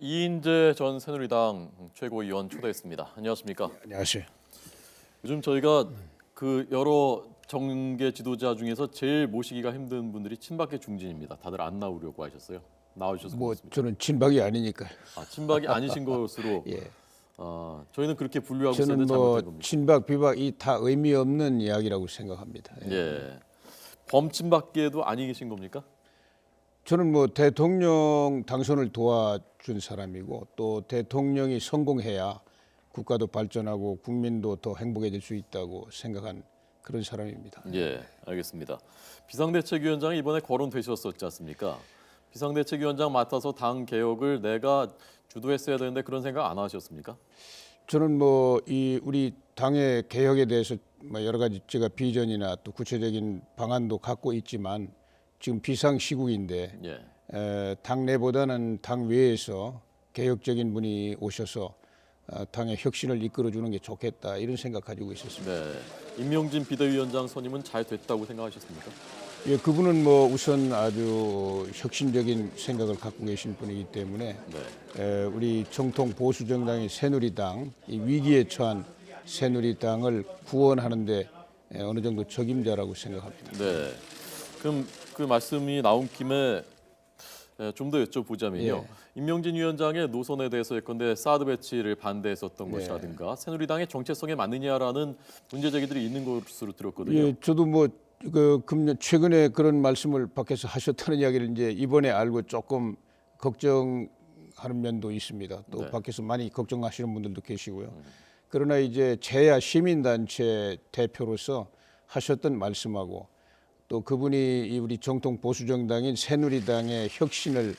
이인재 전 새누리당 최고위원 초대했습니다. 안녕하십니까? 안녕하세요. 요즘 저희가 그 여러 정계 지도자 중에서 제일 모시기가 힘든 분들이 친박계 중진입니다. 다들 안 나오려고 하셨어요. 나와주셔서 뭐 고맙습니다. 저는 친박이 아니니까. 아, 친박이 아니신 것으로 예. 아, 저희는 그렇게 분류하고 저는 있었는데 뭐 잘못된 겁니다. 친박 비박 이 다 의미 없는 이야기라고 생각합니다. 예. 예. 범친박계도 아니 계신 겁니까? 저는 뭐 대통령 당선을 도와준 사람이고 또 대통령이 성공해야 국가도 발전하고 국민도 더 행복해질 수 있다고 생각한 그런 사람입니다. 예, 알겠습니다. 비상대책위원장이 이번에 거론되셨었지 않습니까? 비상대책위원장 맡아서 당 개혁을 내가 주도했어야 되는데 그런 생각 안 하셨습니까? 저는 뭐 이 우리 당의 개혁에 대해서 뭐 여러 가지 제가 비전이나 또 구체적인 방안도 갖고 있지만 지금 비상 시국인데 예. 에, 당 내보다는 당 외에서 개혁적인 분이 오셔서 어, 당의 혁신을 이끌어주는 게 좋겠다 이런 생각 가지고 있었습니다. 네. 임명진 비대위원장 선임은 잘 됐다고 생각하셨습니까? 예, 그분은 뭐 우선 아주 혁신적인 생각을 갖고 계신 분이기 때문에 네. 에, 우리 정통 보수 정당인 새누리당 이 위기에 처한 새누리당을 구원하는데 에, 어느 정도 적임자라고 생각합니다. 네. 그럼 그 말씀이 나온 김에 좀 더 여쭤보자면요. 예. 임명진 위원장의 노선에 대해서 예컨대 사드 배치를 반대했었던 네. 것이라든가 새누리당의 정체성에 맞느냐라는 문제 제기들이 있는 것으로 들었거든요. 예, 저도 뭐 그 금년 최근에 그런 말씀을 밖에서 하셨다는 이야기를 이제 이번에 알고 조금 걱정하는 면도 있습니다. 또 네. 밖에서 많이 걱정하시는 분들도 계시고요. 그러나 이제 제야 시민단체 대표로서 하셨던 말씀하고 또 그분이 이 우리 정통 보수 정당인 새누리당의 혁신을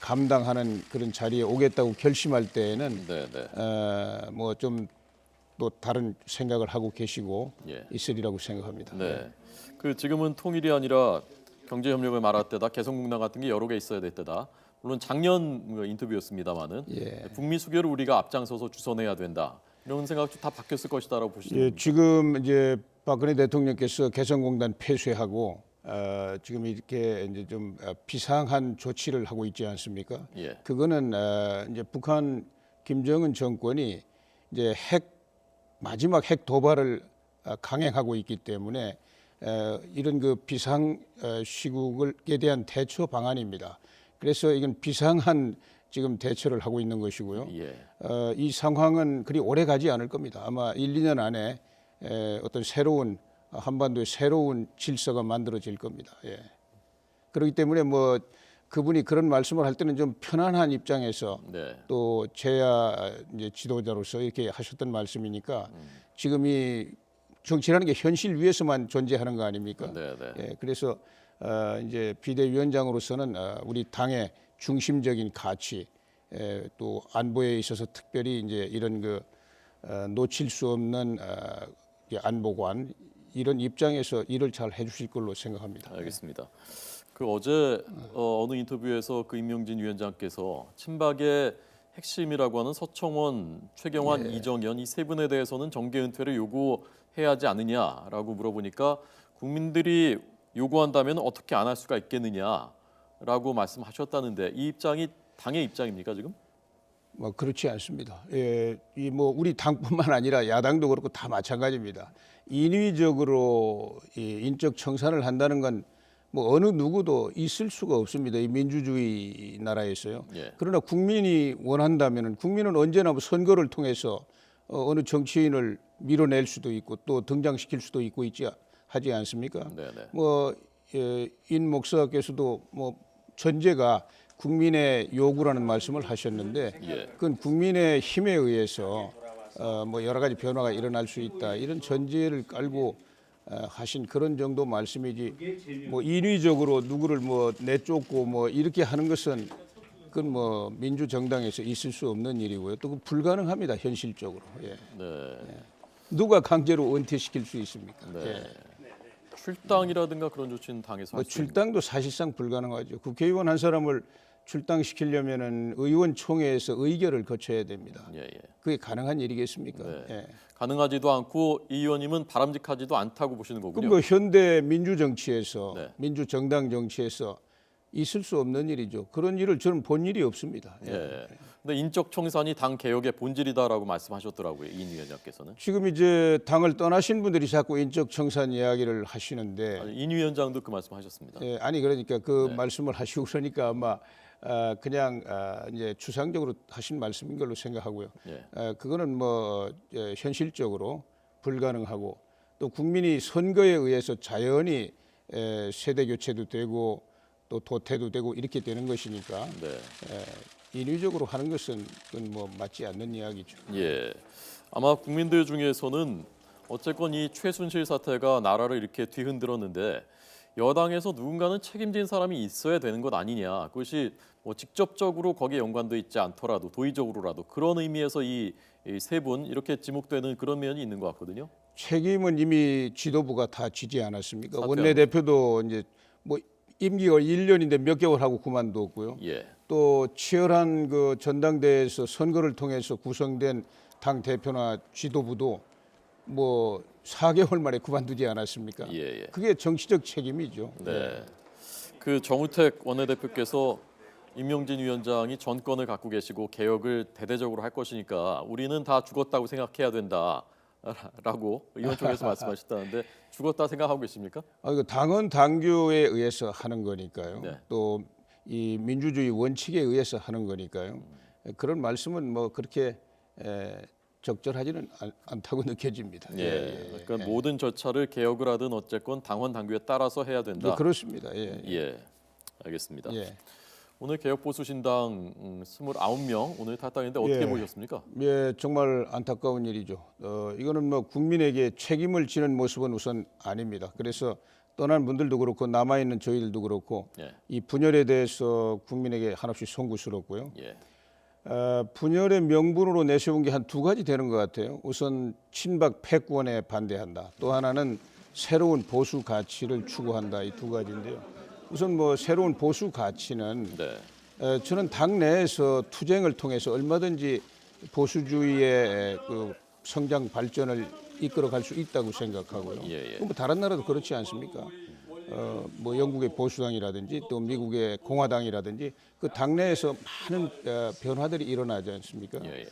감당하는 그런 자리에 오겠다고 결심할 때에는 네, 네. 어, 뭐좀 또 다른 생각을 하고 계시고 예. 있으리라고 생각합니다. 네. 그 지금은 통일이 아니라 경제 협력을 말할 때다 개성공단 같은 게 여러 개 있어야 될 때다. 물론 작년 뭐 인터뷰였습니다마는 예. 북미 수교를 우리가 앞장서서 주선해야 된다. 이런 생각도 다 바뀌었을 것이다라고 보시는 예? 지금 이제 박근혜 대통령께서 개성공단 폐쇄하고 어, 지금 이렇게 이제 좀 어, 비상한 조치를 하고 있지 않습니까? 예. 그거는 어, 이제 북한 김정은 정권이 이제 핵 마지막 핵 도발을 어, 강행하고 있기 때문에 어, 이런 그 비상 어, 시국에 대한 대처 방안입니다. 그래서 이건 비상한 지금 대처를 하고 있는 것이고요. 예. 어, 이 상황은 그리 오래 가지 않을 겁니다. 아마 1, 2년 안에 에, 어떤 새로운 어, 한반도의 새로운 질서가 만들어질 겁니다. 예. 그렇기 때문에 뭐 그분이 그런 말씀을 할 때는 좀 편안한 입장에서 네. 또 제야 이제 지도자로서 이렇게 하셨던 말씀이니까 지금 이 정치라는 게 현실 위에서만 존재하는 거 아닙니까? 네, 네. 예, 그래서 어, 이제 비대위원장으로서는 어, 우리 당의 중심적인 가치, 에, 또 안보에 있어서 특별히 이제 이런 그 어, 놓칠 수 없는 어, 이 안보관 이런 입장에서 일을 잘 해주실 걸로 생각합니다. 알겠습니다. 그 어제 어, 어느 인터뷰에서 그 임명진 위원장께서 친박의 핵심이라고 하는 서청원, 최경환, 이정현 이 세 분에 대해서는 정계 은퇴를 요구해야 하지 않느냐라고 물어보니까 국민들이 요구한다면 어떻게 안 할 수가 있겠느냐라고 말씀하셨다는데 이 입장이 당의 입장입니까 지금? 뭐 그렇지 않습니다. 예, 이 뭐 우리 당뿐만 아니라 야당도 그렇고 다 마찬가지입니다. 인위적으로 이 인적 청산을 한다는 건 뭐 어느 누구도 있을 수가 없습니다. 이 민주주의 나라에서요. 예. 그러나 국민이 원한다면은 국민은 언제나 뭐 선거를 통해서 어, 어느 정치인을 밀어낼 수도 있고 또 등장시킬 수도 있고 있지 하지 않습니까? 네네. 뭐 예, 인 목사께서도 뭐 전제가 국민의 요구라는 말씀을 하셨는데 예. 그건 국민의 힘에 의해서 어, 뭐 여러 가지 변화가 일어날 수 있다 이런 전제를 깔고 어, 하신 그런 정도 말씀이지 뭐 인위적으로 누구를 뭐 내쫓고 뭐 이렇게 하는 것은 그건 뭐 민주 정당에서 있을 수 없는 일이고요 또그 불가능합니다 현실적으로 예. 네. 누가 강제로 은퇴시킬 수 있습니까? 네. 예. 출당이라든가 그런 조치는 당에서 뭐 출당도 사실상 불가능하죠. 국회의원 한 사람을 출당시키려면은 의원총회에서 의결을 거쳐야 됩니다. 예, 예. 그게 가능한 일이겠습니까? 네. 예. 가능하지도 않고 이 의원님은 바람직하지도 않다고 보시는 거군요. 그럼 뭐 현대 민주 정치에서 네. 민주 정당 정치에서 있을 수 없는 일이죠. 그런 일을 저는 본 일이 없습니다. 예. 예. 근데 인적 청산이 당 개혁의 본질이다라고 말씀하셨더라고요. 이인 위원장께서는. 지금 이제 당을 떠나신 분들이 자꾸 인적 청산 이야기를 하시는데 아니, 인 위원장도 그 말씀하셨습니다. 예, 아니 그러니까 그 네. 말씀을 하시고 그러니까 아마 아, 그냥 아, 이제 추상적으로 하신 말씀인 걸로 생각하고요. 예. 아, 그거는 뭐 예, 현실적으로 불가능하고 또 국민이 선거에 의해서 자연히 에, 세대 교체도 되고 또 도태도 되고 이렇게 되는 것이니까 네. 에, 인위적으로 하는 것은 뭐 맞지 않는 이야기죠. 예. 아마 국민들 중에서는 어쨌건 이 최순실 사태가 나라를 이렇게 뒤흔들었는데 여당에서 누군가는 책임진 사람이 있어야 되는 것 아니냐. 그것이 뭐 직접적으로 거기에 연관돼 있지 않더라도 도의적으로라도 그런 의미에서 이 세 분 이렇게 지목되는 그런 면이 있는 것 같거든요. 책임은 이미 지도부가 다 지지 않았습니까? 사퇴하고. 원내 대표도 이제 뭐 임기가 1년인데 몇 개월 하고 그만뒀고요. 예. 또 치열한 그 전당대회에서 선거를 통해서 구성된 당 대표나 지도부도 뭐 4개월 만에 그만두지 않았습니까? 예, 예. 그게 정치적 책임이죠. 네. 그 정우택 원내대표께서 임명진 위원장이 정권을 갖고 계시고 개혁을 대대적으로 할 것이니까 우리는 다 죽었다고 생각해야 된다라고 의원 쪽에서 말씀하셨다는데 죽었다 생각하고 계십니까? 아, 이거 당헌 당규에 의해서 하는 거니까요. 네. 또 이 민주주의 원칙에 의해서 하는 거니까요. 그런 말씀은 뭐 그렇게 에, 적절하지는 않, 않다고 느껴집니다. 예. 그러니까 모든 절차를 개혁을 하든 어쨌건 당헌 당규에 따라서 해야 네, 된다. 그렇습니다. 예. 예. 알겠습니다. 예. 오늘 개혁 보수 신당 음, 29명 오늘 탈당인데 어떻게 예. 보셨습니까? 예, 정말 안타까운 일이죠. 어, 이거는 뭐 국민에게 책임을 지는 모습은 우선 아닙니다. 그래서 떠난 분들도 그렇고 남아 있는 저희들도 그렇고 예. 이 분열에 대해서 국민에게 한없이 송구스럽고요. 예. 어, 분열의 명분으로 내세운 게 한 두 가지 되는 것 같아요. 우선 친박 패권에 반대한다. 또 하나는 새로운 보수 가치를 추구한다. 이 두 가지인데요. 우선 뭐 새로운 보수 가치는 네. 에, 저는 당 내에서 투쟁을 통해서 얼마든지 보수주의의 그 성장 발전을 이끌어갈 수 있다고 생각하고요. 예, 예. 뭐 다른 나라도 그렇지 않습니까? 어, 뭐 영국의 보수당이라든지 또 미국의 공화당이라든지 그 당내에서 많은 어, 변화들이 일어나지 않습니까? 예, 예.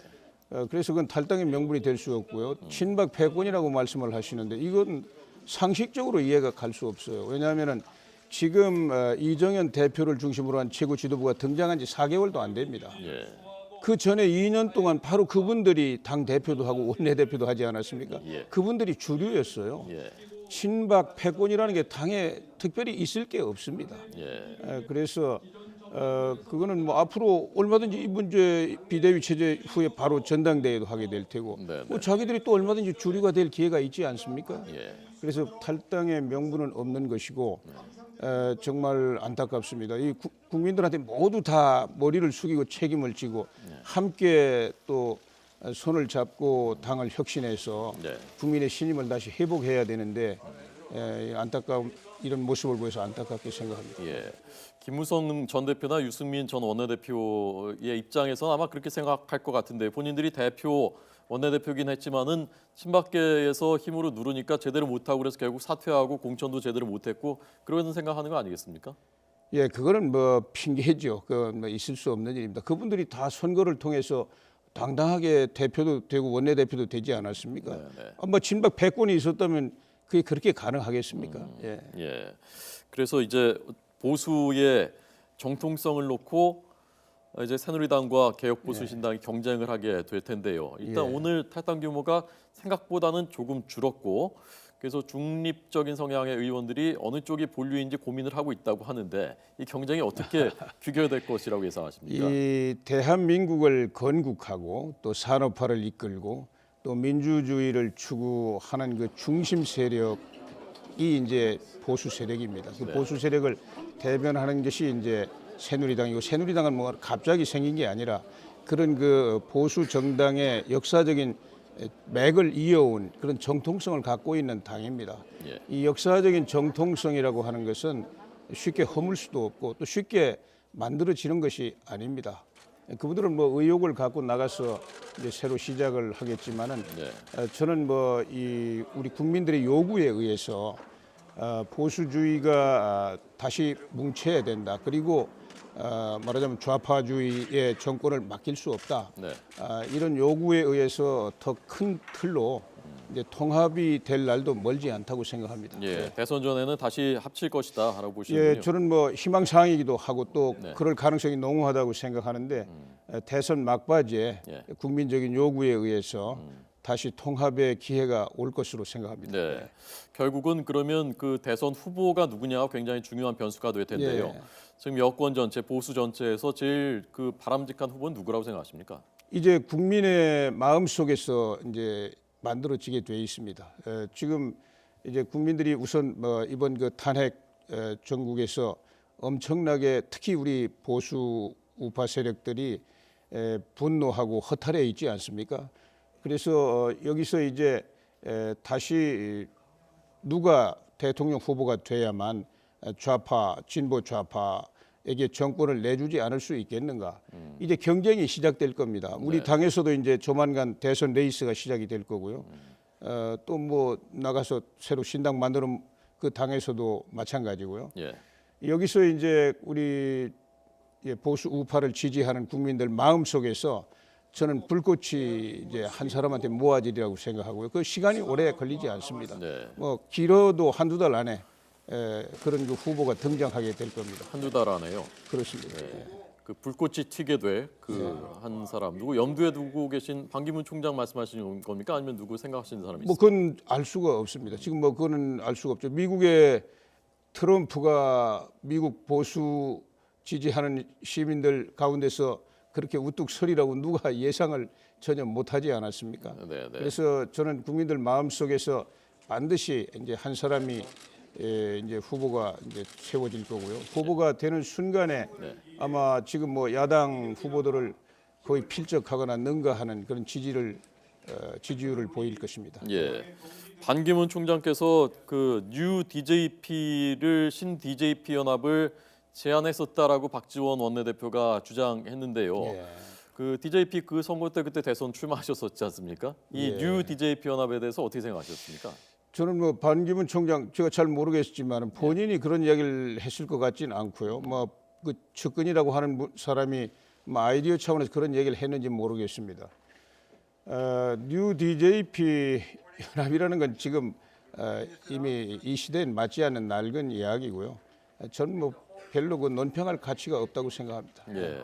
어, 그래서 그건 탈당의 명분이 될 수 없고요. 친박 패권이라고 말씀을 하시는데 이건 상식적으로 이해가 갈 수 없어요. 왜냐하면은 지금 어, 이정현 대표를 중심으로 한 최고 지도부가 등장한 지 4개월도 안 됩니다. 예. 그 전에 2년 동안 바로 그분들이 당 대표도 하고 원내 대표도 하지 않았습니까? 예. 그분들이 주류였어요. 예. 친박 패권이라는 게 당에 특별히 있을 게 없습니다. 예. 에, 그래서 어, 그거는 뭐 앞으로 얼마든지 이 문제 비대위 체제 후에 바로 전당대회도 하게 될 테고 네, 뭐 자기들이 또 얼마든지 주류가 될 기회가 있지 않습니까? 예. 그래서 탈당의 명분은 없는 것이고 에, 정말 안타깝습니다. 이 구- 국민들한테 모두 다 머리를 숙이고 책임을 지고 함께 또 손을 잡고 당을 혁신해서 네. 국민의 신임을 다시 회복해야 되는데 에, 이 안타까운 이런 모습을 보여서 안타깝게 생각합니다. 예. 김무성 전 대표나 유승민 전 원내대표의 입장에서는 아마 그렇게 생각할 것 같은데 본인들이 대표 원내대표긴 했지만은 친박계에서 힘으로 누르니까 제대로 못하고 그래서 결국 사퇴하고 공천도 제대로 못했고 그런 생각하는 거 아니겠습니까? 예, 그거는 뭐 핑계죠. 그뭐 있을 수 없는 일입니다. 그분들이 다 선거를 통해서 당당하게 대표도 되고 원내대표도 되지 않았습니까? 네, 네. 아, 뭐 친박 패권이 있었다면 그게 그렇게 가능하겠습니까? 음. 예. 예. 그래서 이제 보수의 정통성을 놓고 이제 새누리당과 개혁 보수 신당이 경쟁을 하게 될 텐데요. 일단 예. 오늘 탈당 규모가 생각보다는 조금 줄었고 그래서 중립적인 성향의 의원들이 어느 쪽이 본류인지 고민을 하고 있다고 하는데 이 경쟁이 어떻게 규결될 것이라고 예상하십니까? 이 대한민국을 건국하고 또 산업화를 이끌고 또 민주주의를 추구하는 그 중심 세력이 이제 보수 세력입니다. 그 네. 보수 세력을 대변하는 것이 이제 새누리당이고 새누리당은 뭐 갑자기 생긴 게 아니라 그런 그 보수 정당의 역사적인 맥을 이어온 그런 정통성을 갖고 있는 당입니다. 예. 이 역사적인 정통성이라고 하는 것은 쉽게 허물 수도 없고 또 쉽게 만들어지는 것이 아닙니다. 그분들은 뭐 의욕을 갖고 나가서 이제 새로 시작을 하겠지만은 네. 어, 저는 뭐 이 우리 국민들의 요구에 의해서 어, 보수주의가 아, 다시 뭉쳐야 된다. 그리고 어, 말하자면 좌파주의의 정권을 맡길 수 없다. 네. 아, 이런 요구에 의해서 더 큰 틀로 이제 통합이 될 날도 멀지 않다고 생각합니다. 예, 대선 전에는 다시 합칠 것이다 라고 보시는군요. 예, 저는 뭐 희망 사항이기도 하고 또 네. 음. 그럴 가능성이 농후하다고 생각하는데 에, 대선 막바지에 예. 음. 국민적인 요구에 의해서 다시 통합의 기회가 올 것으로 생각합니다. 네. 결국은 그러면 그 대선 후보가 누구냐가 굉장히 중요한 변수가 될 텐데요. 예. 지금 여권 전체, 보수 전체에서 제일 그 바람직한 후보는 누구라고 생각하십니까? 이제 국민의 마음 속에서 이제 만들어지게 돼 있습니다. 에, 지금 이제 국민들이 우선 뭐 이번 그 탄핵 에, 전국에서 엄청나게 특히 우리 보수 우파 세력들이 에, 분노하고 허탈해 있지 않습니까? 그래서 어, 여기서 이제 에, 다시 누가 대통령 후보가 돼야만 좌파 진보 좌파에게 정권을 내주지 않을 수 있겠는가? 이제 경쟁이 시작될 겁니다. 우리 네. 당에서도 이제 조만간 대선 레이스가 시작이 될 거고요. 어, 또 뭐 나가서 새로 신당 만드는 그 당에서도 마찬가지고요. 예. 여기서 이제 우리 예, 보수 우파를 지지하는 국민들 마음 속에서 저는 불꽃이 이제 한 사람한테 모아지리라고 생각하고요. 그 시간이 오래 걸리지 않습니다. 네. 뭐 길어도 한두 달 안에 에, 그런 그 후보가 등장하게 될 겁니다. 한두 달 안에요. 그렇습니다. 그 불꽃이 튀게 될그한 사람 누구 염두에 두고 계신 반기문 총장 말씀하시는 겁니까? 아니면 누구 생각하시는 사람이 뭐 있어요? 그건 알 수가 없습니다. 지금 뭐 그거는 알 수가 없죠. 미국의 트럼프가 미국 보수 지지하는 시민들 가운데서 그렇게 우뚝 서리라고 누가 예상을 전혀 못하지 않았습니까? 네, 네. 그래서 저는 국민들 마음 속에서 반드시 이제 한 사람이 에, 이제 후보가 이제 세워질 거고요. 후보가 되는 순간에 네. 아마 지금 뭐 야당 후보들을 거의 필적하거나 능가하는 그런 지지를 어, 지지율을 보일 것입니다. 예. 반기문 총장께서 그 뉴 DJP를 신 DJP 연합을 제안했었다라고 박지원 원내대표가 주장했는데요. 예. 그 DJP 그 선거 때 그때 대선 출마하셨었지 않습니까? 이 예. 뉴 DJP 연합에 대해서 어떻게 생각하셨습니까? 저는 뭐 반기문 총장 제가 잘 모르겠지만 본인이 그런 이야기를 했을 것 같지는 않고요. 뭐그 측근이라고 하는 분- 사람이 뭐 아이디어 차원에서 그런 얘기를 했는지 모르겠습니다. 어, 뉴 DJP 연합이라는 건 지금 어, 이미 이 시대엔 맞지 않는 낡은 이야기고요. 어, 저는 뭐 별로 그 논평할 가치가 없다고 생각합니다. 예.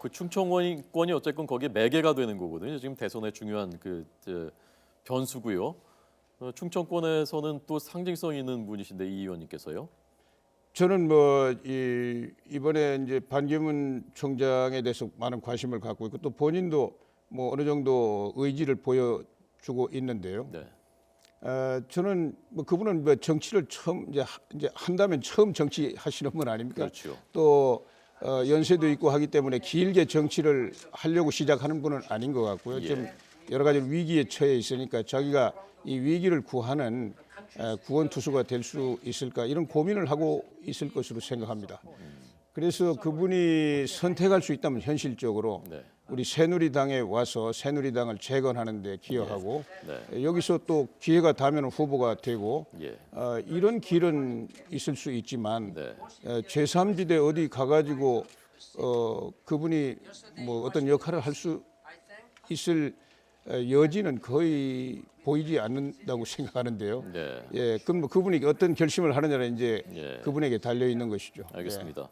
그 충청권이 어쨌든 거기에 매개가 되는 거거든요. 지금 대선의 중요한 그 저, 변수고요. 어, 충청권에서는 또 상징성 있는 분이신데 이 의원님께서요. 저는 뭐 이, 이번에 이제 반기문 총장에 대해서 많은 관심을 갖고 있고 또 본인도 뭐 어느 정도 의지를 보여주고 있는데요. 네. 어, 저는 뭐 그분은 뭐 정치를 처음 이제, 하- 이제 한다면 처음 정치 하시는 분 아닙니까? 그렇죠. 또 어, 연세도 있고 하기 때문에 길게 정치를 하려고 시작하는 분은 아닌 것 같고요. 예. 좀 여러 가지 위기에 처해 있으니까 자기가 이 위기를 구하는 에, 구원 투수가 될 수 있을까 이런 고민을 하고 있을 것으로 생각합니다. 그래서 그분이 선택할 수 있다면 현실적으로 네. 우리 새누리당에 와서 새누리당을 재건하는 데 기여하고 네. 여기서 또 기회가 닿으면 후보가 되고 예. 어, 이런 길은 있을 수 있지만 네. 에, 제3지대 어디 가가지고 어, 그분이 뭐 어떤 역할을 할 수 있을 에, 여지는 거의 보이지 않는다고 생각하는데요. 네. 예, 그럼 뭐 그분이 어떤 결심을 하느냐는 이제 예. 그분에게 달려 있는 것이죠. 알겠습니다.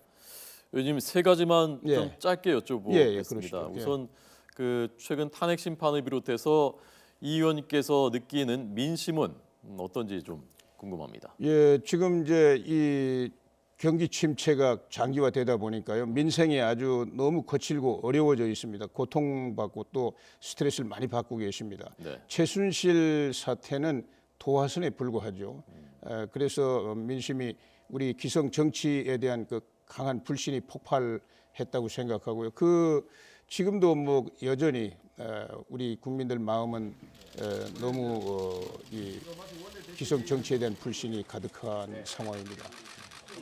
요즘 세 가지만 좀 예. 짧게 여쭤보겠습니다. 예, 예, 그러시죠. 예. 우선 그 최근 탄핵 심판을 비롯해서 이 의원님께서 느끼는 민심은 음, 어떤지 좀 궁금합니다. 예, 지금 이제 이 경기 침체가 장기화되다 보니까요 민생이 아주 너무 거칠고 어려워져 있습니다. 고통받고 또 스트레스를 많이 받고 계십니다. 네. 최순실 사태는 도화선에 불과하죠. 에, 그래서 민심이 우리 기성 정치에 대한 그 강한 불신이 폭발했다고 생각하고요. 그 지금도 뭐 여전히 에, 우리 국민들 마음은 에, 너무 어, 이 기성 정치에 대한 불신이 가득한 상황입니다.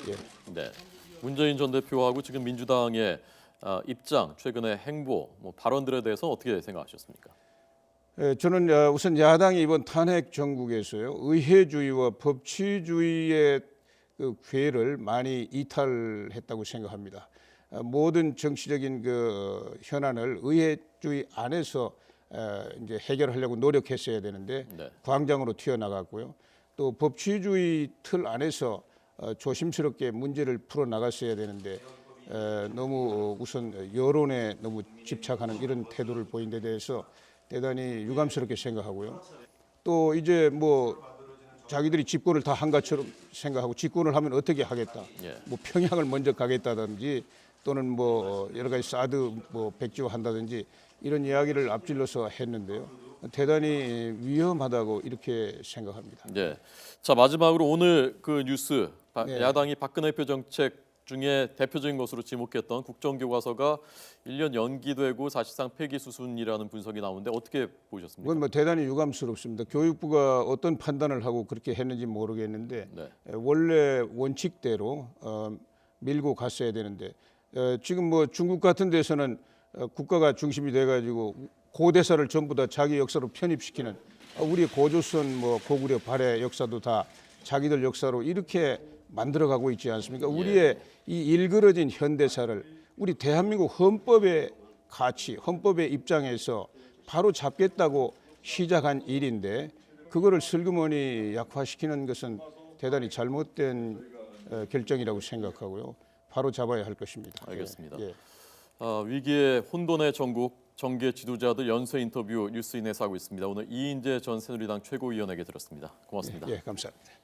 예. 네. 문재인 전 대표하고 지금 민주당의 아, 입장, 최근의 행보, 뭐 발언들에 대해서 어떻게 생각하셨습니까? 예, 저는 어, 우선 야당이 이번 탄핵 정국에서요 의회주의와 법치주의의 그 괴를 많이 이탈했다고 생각합니다. 어, 모든 정치적인 그 현안을 의회주의 안에서 어, 이제 해결하려고 노력했어야 되는데 네. 광장으로 튀어나갔고요. 또 법치주의 틀 안에서 어, 조심스럽게 문제를 풀어 나갔어야 되는데 어, 너무 우선 여론에 너무 집착하는 이런 태도를 보인 데 대해서 대단히 유감스럽게 생각하고요. 또 이제 뭐 자기들이 집권을 다 한 것처럼 생각하고 집권을 하면 어떻게 하겠다. 예. 뭐 평양을 먼저 가겠다든지 또는 뭐 여러 가지 사드 뭐 백지화한다든지 이런 이야기를 앞질러서 했는데요. 대단히 위험하다고 이렇게 생각합니다. 예. 자 마지막으로 오늘 그 뉴스 바- 네. 야당이 박근혜 표 정책 중에 대표적인 것으로 지목했던 국정교과서가 1년 연기되고 사실상 폐기 수순이라는 분석이 나오는데 어떻게 보셨습니까? 이건 뭐 대단히 유감스럽습니다. 교육부가 어떤 판단을 하고 그렇게 했는지 모르겠는데 네. 에, 원래 원칙대로 어, 밀고 갔어야 되는데 어, 지금 뭐 중국 같은 데서는 어, 국가가 중심이 돼가지고 고대사를 전부 다 자기 역사로 편입시키는 어, 우리 고조선 뭐 고구려 발해 역사도 다 자기들 역사로 이렇게 만들어가고 있지 않습니까? 우리의 이 일그러진 현대사를 우리 대한민국 헌법의 가치, 헌법의 입장에서 바로 잡겠다고 시작한 일인데 그거를 슬그머니 약화시키는 것은 대단히 잘못된 어, 결정이라고 생각하고요. 바로 잡아야 할 것입니다. 알겠습니다. 예, 예. 아, 위기의 혼돈의 전국 정계 지도자들 연쇄 인터뷰 뉴스인에서 하고 있습니다. 오늘 이인재 전 새누리당 최고위원에게 들었습니다. 고맙습니다. 예, 감사합니다.